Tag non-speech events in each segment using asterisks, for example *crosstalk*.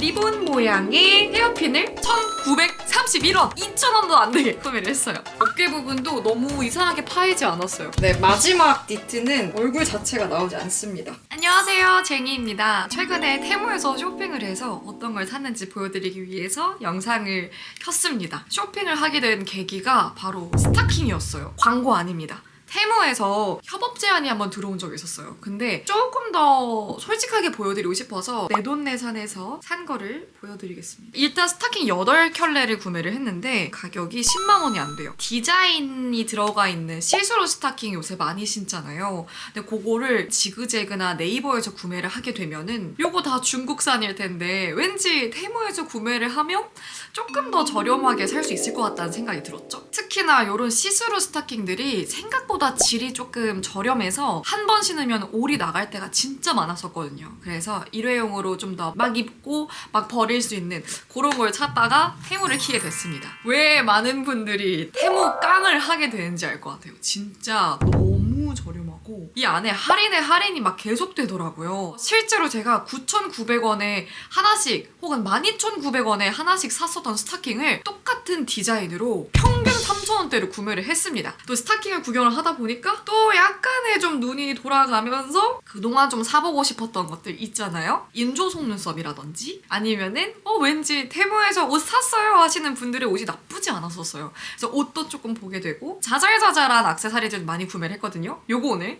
리본 모양의 헤어핀을 1,931원 2,000원도 안 되게 구매를 했어요. 어깨 부분도 너무 이상하게 파이지 않았어요. 네 마지막 니트는 얼굴 자체가 나오지 않습니다. 안녕하세요 제니입니다. 최근에 테무에서 쇼핑을 해서 어떤 걸 샀는지 보여드리기 위해서 영상을 켰습니다. 쇼핑을 하게 된 계기가 바로 스타킹이었어요. 광고 아닙니다. 테무에서 협업 제안이 한번 들어온 적이 있었어요. 근데 조금 더 솔직하게 보여드리고 싶어서 내돈내산해서 산 거를 보여드리겠습니다. 일단 스타킹 8켤레를 구매를 했는데 가격이 10만 원이 안 돼요. 디자인이 들어가 있는 시스루 스타킹 요새 많이 신잖아요. 근데 그거를 지그재그나 네이버에서 구매를 하게 되면은 요거 다 중국산일 텐데 왠지 테무에서 구매를 하면 조금 더 저렴하게 살 수 있을 것 같다는 생각이 들었죠. 특히나 이런 시스루 스타킹들이 생각보다 질이 조금 저렴해서 한 번 신으면 올이 나갈 때가 진짜 많았었거든요. 그래서 일회용으로 좀 더 막 입고 막 버릴 수 있는 그런 걸 찾다가 테무를 키게 됐습니다. 왜 많은 분들이 테무 깡을 하게 되는지 알 것 같아요. 진짜 너무 저렴 하고 이 안에 할인에 할인이 막 계속 되더라고요. 실제로 제가 9,900원에 하나씩 혹은 12,900원에 하나씩 샀었던 스타킹을 똑같은 디자인으로 평균 3,000원대로 구매를 했습니다. 또 스타킹을 구경을 하다 보니까 또 약간의 좀 눈이 돌아가면서 그동안 좀 사보고 싶었던 것들 있잖아요. 인조 속눈썹이라든지 아니면은 어 왠지 테무에서 옷 샀어요 하시는 분들의 옷이 나쁘지 않았었어요. 그래서 옷도 조금 보게 되고 자잘자잘한 액세서리들 많이 구매를 했거든요. 요거 오늘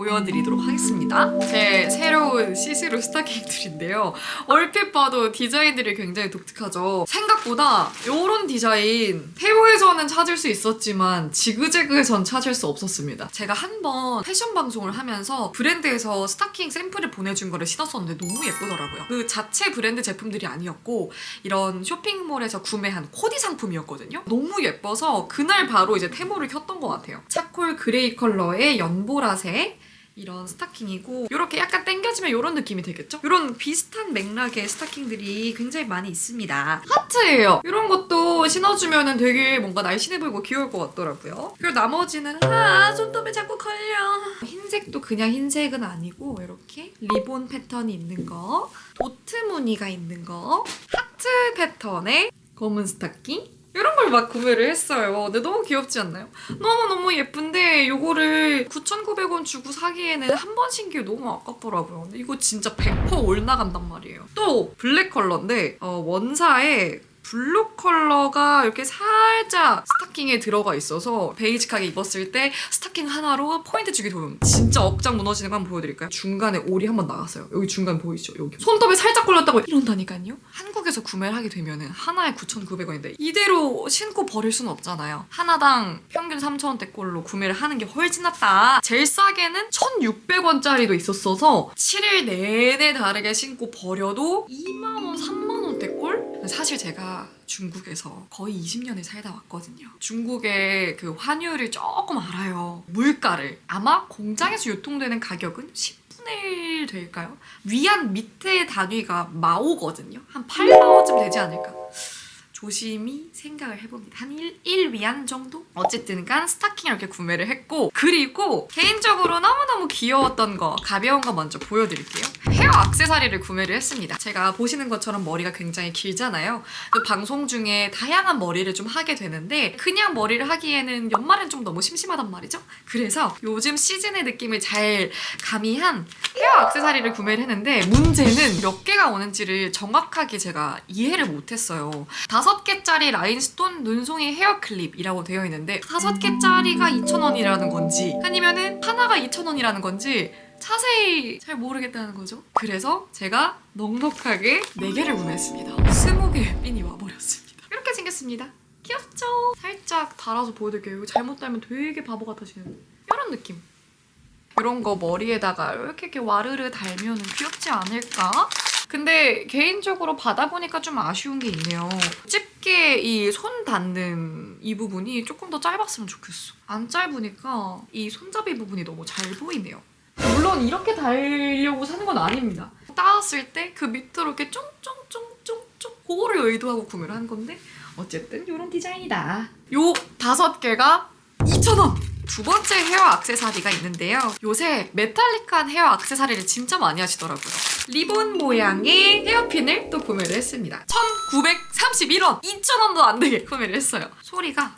보여드리도록 하겠습니다. 제 새로운 시스루 스타킹들인데요. 얼핏 봐도 디자인들이 굉장히 독특하죠. 생각보다 요런 디자인 테무에서는 찾을 수 있었지만 지그재그에선 찾을 수 없었습니다. 제가 한 번 패션 방송을 하면서 브랜드에서 스타킹 샘플을 보내준 거를 신었었는데 너무 예쁘더라고요. 그 자체 브랜드 제품들이 아니었고 이런 쇼핑몰에서 구매한 코디 상품이었거든요. 너무 예뻐서 그날 바로 이제 테모를 켰던 것 같아요. 차콜 그레이 컬러의 연보라색 이런 스타킹이고 이렇게 약간 당겨지면 이런 느낌이 되겠죠? 이런 비슷한 맥락의 스타킹들이 굉장히 많이 있습니다. 하트예요. 이런 것도 신어주면 되게 뭔가 날씬해 보이고 귀여울 것 같더라고요. 그리고 나머지는 아 손톱에 자꾸 걸려. 흰색도 그냥 흰색은 아니고 이렇게 리본 패턴이 있는 거, 도트 무늬가 있는 거, 하트 패턴의 검은 스타킹 이런 걸 막 구매를 했어요. 근데 너무 귀엽지 않나요? 너무너무 예쁜데 이거를 9,900원 주고 사기에는 한 번 신기 너무 아깝더라고요. 근데 이거 진짜 100% 올라간단 말이에요. 또 블랙 컬러인데 어, 원사에 블루 컬러가 이렇게 살짝 스타킹에 들어가 있어서 베이직하게 입었을 때 스타킹 하나로 포인트 주기 좋은 진짜 억장 무너지는 거 한번 보여드릴까요? 중간에 올이 한번 나갔어요. 여기 중간 보이시죠? 여기 손톱에 살짝 걸렸다고 이런다니까요? 한국에서 구매를 하게 되면 하나에 9,900원인데 이대로 신고 버릴 수는 없잖아요. 하나당 평균 3,000원대 꼴로 구매를 하는 게 훨씬 낫다. 제일 싸게는 1,600원짜리도 있었어서 7일 내내 다르게 신고 버려도 2만원, 3만원 대 꼴? 사실 제가 중국에서 거의 20년을 살다 왔거든요. 중국의 그 환율을 조금 알아요. 물가를. 아마 공장에서 유통되는 가격은 10분의 1 될까요? 위안 밑에 단위가 마오거든요. 한 8마오쯤 되지 않을까. 조심히 생각을 해봅니다. 한 1, 1위안 정도? 어쨌든 간 스타킹 이렇게 구매를 했고 그리고 개인적으로 너무너무 귀여웠던 거 가벼운 거 먼저 보여드릴게요. 헤어 액세서리를 구매를 했습니다. 제가 보시는 것처럼 머리가 굉장히 길잖아요. 또 방송 중에 다양한 머리를 좀 하게 되는데 그냥 머리를 하기에는 연말엔 좀 너무 심심하단 말이죠. 그래서 요즘 시즌의 느낌을 잘 가미한 헤어 액세서리를 구매를 했는데 문제는 몇 개가 오는지를 정확하게 제가 이해를 못했어요. 다섯 개짜리 라인스톤 눈송이 헤어 클립이라고 되어 있는데 다섯 개짜리가 2,000원이라는 건지 아니면은 하나가 2,000원이라는 건지 자세히 잘 모르겠다는 거죠. 그래서 제가 넉넉하게 4개를 구매했습니다. 20개의 핀이 와버렸습니다. 이렇게 생겼습니다. 귀엽죠? 살짝 달아서 보여드릴게요. 잘못 달면 되게 바보 같아지는 이런 느낌. 이런 거 머리에다가 이렇게, 이렇게 와르르 달면 귀엽지 않을까? 근데 개인적으로 받아보니까 좀 아쉬운 게 있네요. 집게 이 손 닿는 이 부분이 조금 더 짧았으면 좋겠어. 안 짧으니까 이 손잡이 부분이 너무 잘 보이네요. 물론 이렇게 달려고 사는 건 아닙니다. 따왔을 때 그 밑으로 이렇게 쫑쫑쫑쫑쫑 그거를 의도하고 구매를 한 건데 어쨌든 이런 디자인이다. 요 다섯 개가 2,000원! 두 번째 헤어 액세서리가 있는데요. 요새 메탈릭한 헤어 액세서리를 진짜 많이 하시더라고요. 리본 모양의 헤어핀을 또 구매를 했습니다. 1931원! 2,000원도 안 되게 구매를 했어요. 소리가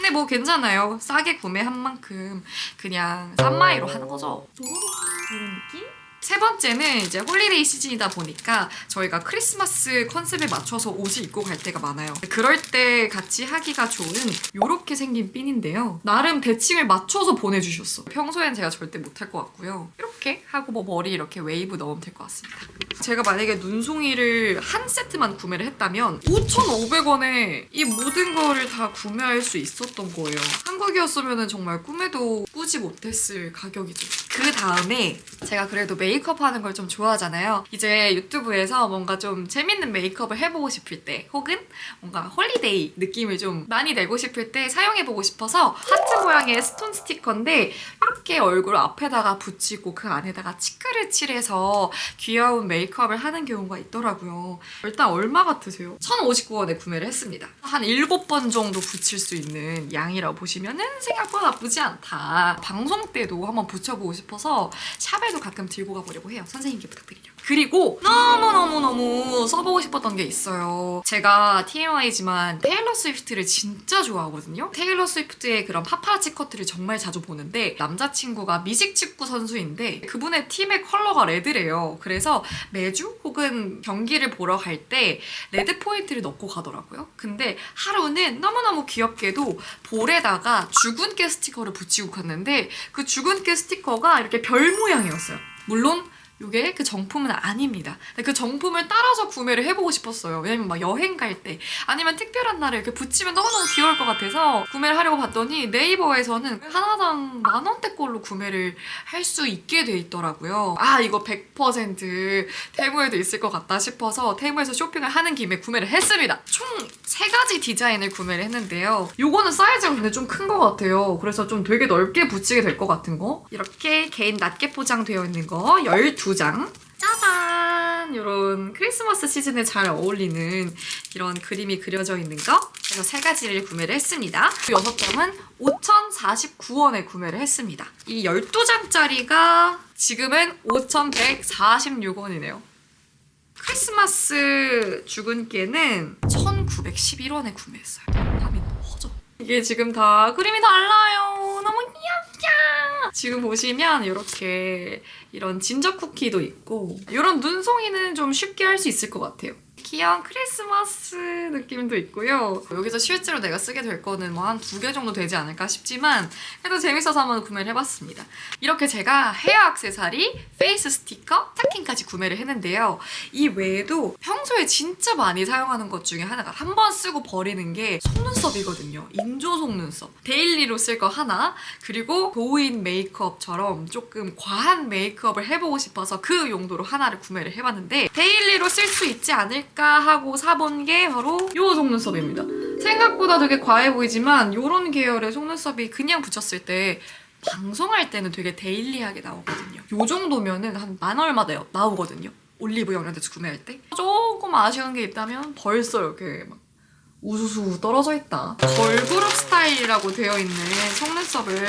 근데 뭐 괜찮아요. 싸게 구매한 만큼 그냥 싼마이로 하는 거죠. 이런 느낌? 세 번째는 이제 홀리데이 시즌이다 보니까 저희가 크리스마스 컨셉에 맞춰서 옷을 입고 갈 때가 많아요. 그럴 때 같이 하기가 좋은 이렇게 생긴 핀인데요. 나름 대칭을 맞춰서 보내주셨어. 평소엔 제가 절대 못할 것 같고요. 이렇게 하고 뭐 머리 이렇게 웨이브 넣으면 될 것 같습니다. 제가 만약에 눈송이를 한 세트만 구매를 했다면 5,500원에 이 모든 거를 다 구매할 수 있었던 거예요. 한국이었으면 정말 꿈에도 꾸지 못했을 가격이죠. 그 다음에 제가 그래도 메이크업 하는 걸 좀 좋아하잖아요. 이제 유튜브에서 뭔가 좀 재밌는 메이크업을 해보고 싶을 때 혹은 뭔가 홀리데이 느낌을 좀 많이 내고 싶을 때 사용해보고 싶어서 하트 모양의 스톤 스티커인데 이렇게 얼굴 앞에다가 붙이고 그 안에다가 치크를 칠해서 귀여운 메이크업을 하는 경우가 있더라고요. 일단 얼마 같으세요? 1,059원에 구매를 했습니다. 한 7번 정도 붙일 수 있는 양이라고 보시면은 생각보다 나쁘지 않다. 방송 때도 한번 붙여보고 싶어서 샵에도 가끔 들고 가 보려고 해요. 선생님께 부탁드리려고. 그리고 너무너무너무 써보고 싶었던 게 있어요. 제가 TMI지만 테일러 스위프트를 진짜 좋아하거든요. 테일러 스위프트의 그런 파파라치 커트를 정말 자주 보는데 남자친구가 미식 축구 선수인데 그분의 팀의 컬러가 레드래요. 그래서 매주 혹은 경기를 보러 갈 때 레드 포인트를 넣고 가더라고요. 근데 하루는 너무너무 귀엽게도 볼에다가 죽은 깨 스티커를 붙이고 갔는데 그 죽은 깨 스티커가 이렇게 별 모양이었어요. 물론 이게 그 정품은 아닙니다. 그 정품을 따라서 구매를 해보고 싶었어요. 왜냐면 막 여행 갈 때 아니면 특별한 날에 이렇게 붙이면 너무너무 귀여울 것 같아서 구매를 하려고 봤더니 네이버에서는 하나당 만 원대꼴로 구매를 할 수 있게 돼 있더라고요. 아 이거 100% 테무에도 있을 것 같다 싶어서 테무에서 쇼핑을 하는 김에 구매를 했습니다. 총 세 가지 디자인을 구매를 했는데요. 요거는 사이즈가 근데 좀 큰 것 같아요. 그래서 좀 되게 넓게 붙이게 될 것 같은 거. 이렇게 개인 낱개 포장되어 있는 거 12 장. 짜잔! 이런 크리스마스 시즌에 잘 어울리는 이런 그림이 그려져 있는 거. 그래서 세 가지를 구매를 했습니다. 그 여섯 장은 5,049원에 구매를 했습니다. 이 12장짜리가 지금은 5,146원이네요. 크리스마스 죽은 깨는 1911원에 구매했어요. 화면 허져. 이게 지금 다 그림이 달라요. 지금 보시면 이렇게 이런 진저 쿠키도 있고 이런 눈송이는 좀 쉽게 할 수 있을 것 같아요. 귀여운 크리스마스 느낌도 있고요. 여기서 실제로 내가 쓰게 될 거는 뭐 한 두 개 정도 되지 않을까 싶지만 그래도 재밌어서 한번 구매를 해봤습니다. 이렇게 제가 헤어 액세서리, 페이스 스티커, 스타킹까지 구매를 했는데요. 이 외에도 평소에 진짜 많이 사용하는 것 중에 하나가 한 번 쓰고 버리는 게 속눈썹이거든요. 인조 속눈썹. 데일리로 쓸 거 하나, 그리고 도인 메이크업처럼 조금 과한 메이크업을 해보고 싶어서 그 용도로 하나를 구매를 해봤는데 데일리로 쓸 수 있지 않을까 하고 사본 게 바로 이 속눈썹입니다. 생각보다 되게 과해 보이지만 이런 계열의 속눈썹이 그냥 붙였을 때 방송할 때는 되게 데일리하게 나오거든요. 이 정도면은 한 만 얼마 돼요. 나오거든요. 올리브 영양제에서 구매할 때. 조금 아쉬운 게 있다면 벌써 이렇게 막 우수수 떨어져 있다. 걸그룹 스타일이라고 되어 있는 속눈썹을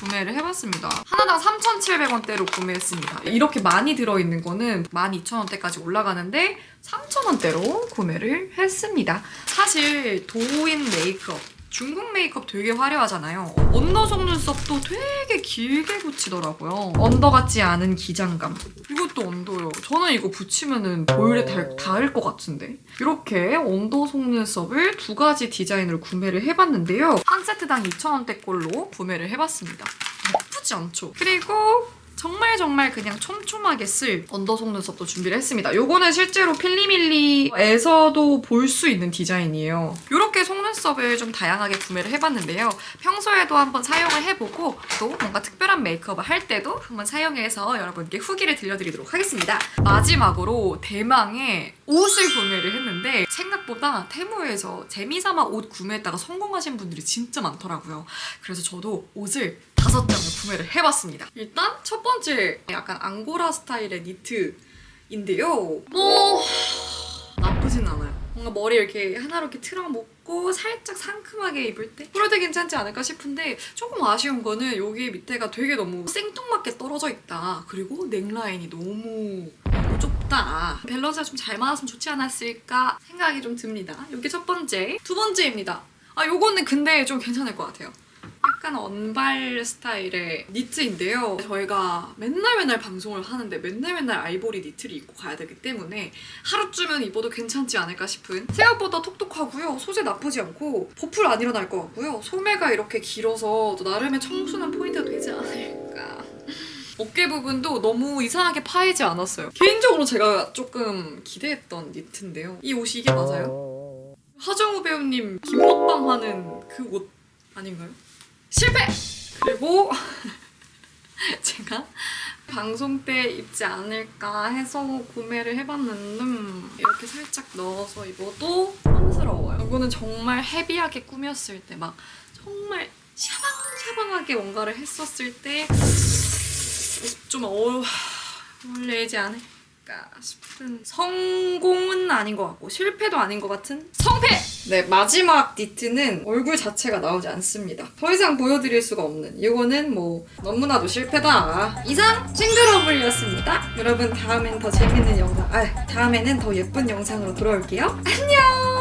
구매를 해봤습니다. 하나당 3,700원대로 구매했습니다. 이렇게 많이 들어있는 거는 12,000원대까지 올라가는데 3,000원대로 구매를 했습니다. 사실 도인 메이크업 중국 메이크업 되게 화려하잖아요. 언더 속눈썹도 되게 길게 붙이더라고요. 언더 같지 않은 기장감. 이것도 언더요. 저는 이거 붙이면은 볼에 닿, 닿을 것 같은데. 이렇게 언더 속눈썹을 두 가지 디자인으로 구매를 해봤는데요. 한 세트당 2,000원대 꼴로 구매를 해봤습니다. 나쁘지 않죠? 그리고 정말 정말 그냥 촘촘하게 쓸 언더 속눈썹도 준비를 했습니다. 요거는 실제로 필리밀리에서도 볼 수 있는 디자인이에요. 이렇게 속눈썹을 좀 다양하게 구매를 해봤는데요. 평소에도 한번 사용을 해보고 또 뭔가 특별한 메이크업을 할 때도 한번 사용해서 여러분께 후기를 들려드리도록 하겠습니다. 마지막으로 대망의 옷을 구매를 했는데 생각보다 테무에서 재미삼아 옷 구매했다가 성공하신 분들이 진짜 많더라고요. 그래서 저도 옷을 다섯 장을 구매를 해봤습니다. 일단 첫 번째 약간 앙고라 스타일의 니트인데요. 뭐 나쁘진 않아요. 뭔가 머리 이렇게 하나로 이렇게 틀어먹고 살짝 상큼하게 입을 때때 괜찮지 않을까 싶은데 조금 아쉬운 거는 여기 밑에가 되게 너무 생뚱맞게 떨어져 있다. 그리고 넥라인이 너무 좁다. 밸런스가 좀 잘 맞았으면 좋지 않았을까 생각이 좀 듭니다. 이게 첫 번째. 두 번째입니다. 아 요거는 근데 좀 괜찮을 것 같아요. 약간 언발 스타일의 니트인데요. 저희가 맨날 맨날 방송을 하는데 맨날 맨날 아이보리 니트를 입고 가야 되기 때문에 하루쯤은 입어도 괜찮지 않을까 싶은 생각보다 톡톡하고요. 소재 나쁘지 않고 보풀 안 일어날 것 같고요. 소매가 이렇게 길어서 또 나름의 청순한 포인트가 되지 않을까. 어깨 부분도 너무 이상하게 파이지 않았어요. 개인적으로 제가 조금 기대했던 니트인데요. 이 옷이 이게 맞아요? 하정우 배우님 김먹방 하는 그 옷 아닌가요? 실패! 그리고 *laughs* 제가 방송 때 입지 않을까 해서 구매를 해봤는데 이렇게 살짝 넣어서 입어도 탐스러워요. 이거는 정말 헤비하게 꾸몄을 때 막 정말 샤방샤방하게 뭔가를 했었을 때 좀 어, 어울리지 않을 까 싶은 성공은 아닌 것 같고 실패도 아닌 것 같은 성패! 네 마지막 니트는 얼굴 자체가 나오지 않습니다. 더 이상 보여드릴 수가 없는 이거는 뭐 너무나도 실패다. 이상 싱글러블이었습니다. 여러분 다음엔 더 재밌는 영상, 아 다음에는 더 예쁜 영상으로 돌아올게요. 안녕!